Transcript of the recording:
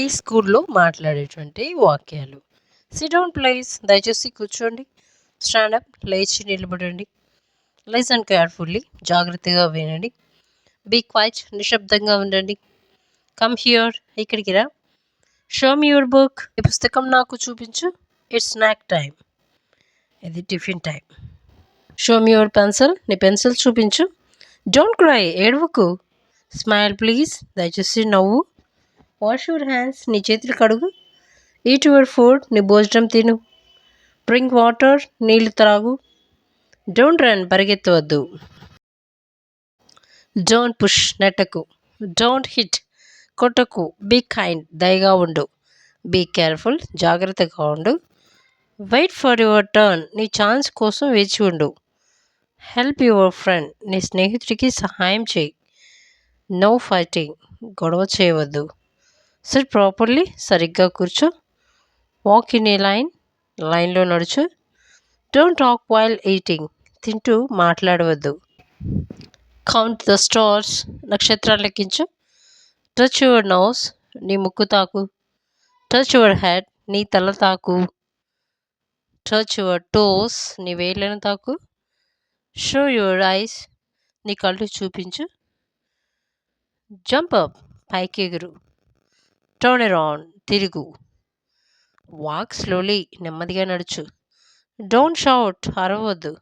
ఈ స్కూల్లో మాట్లాడేటువంటి వాక్యాలు. సిట్ డౌన్ ప్లేస్ దయచేసి కూర్చోండి. స్టాండప్ లేచి నిలబడండి. అండ్ కేర్ఫుల్లీ జాగ్రత్తగా వినండి. బీ క్వైట్ నిశ్శబ్దంగా ఉండండి. కమ్ హియర్ ఇక్కడికి రా. షో మీ యువర్ బుక్ ఈ పుస్తకం నాకు చూపించు. ఇట్స్ స్నాక్ టైం ఇది tiffin time. Show me your pencil నీ పెన్సిల్ చూపించు. డోంట్ క్రై ఏడవకు. స్మైల్ ప్లీజ్ దయచేసి నవ్వు. వాష్ యువర్ హ్యాండ్స్ నీ చేతులు కడుగు. ఈట్ యువర్ ఫుడ్ నీ భోజనం తిను. డ్రింక్ వాటర్ నీళ్ళు త్రాగు. డోంట్ రన్ పరిగెత్తవద్దు. డోంట్ పుష్ నెట్టకు. డోంట్ హిట్ కొట్టకు. బీ కైండ్ దయగా ఉండు. బీ కేర్ఫుల్ జాగ్రత్తగా ఉండు. వెయిట్ ఫర్ యువర్ టర్న్ నీ ఛాన్స్ కోసం వేచి ఉండు. హెల్ప్ యువర్ ఫ్రెండ్ నీ స్నేహితుడికి సహాయం చేయి. నో ఫైటింగ్ గొడవ చేయవద్దు. సిట్ ప్రాపర్లీ సరిగ్గా కూర్చో. వాక్ ఇన్ ఏ లైన్ లైన్లో నడుచు. డోంట్ టాక్ వైల్ ఈటింగ్ తింటూ మాట్లాడవద్దు. కౌంట్ ద స్టార్స్ నక్షత్రాలు లెక్కించు. టచ్ యువర్ నోస్ నీ ముక్కు తాకు. టచ్ యువర్ హెడ్ నీ తల తాకు. టచ్ యువర్ టోస్ నీ వేళ్ళను తాకు. షో యువర్ ఐస్ నీ కళ్ళు చూపించు. జంప్ అప్ పైకి ఎగురు టర్న్ అరౌండ్ తిరుగు. వాక్ స్లోలీ నెమ్మదిగా నడుచు. Don't shout అరవద్దు.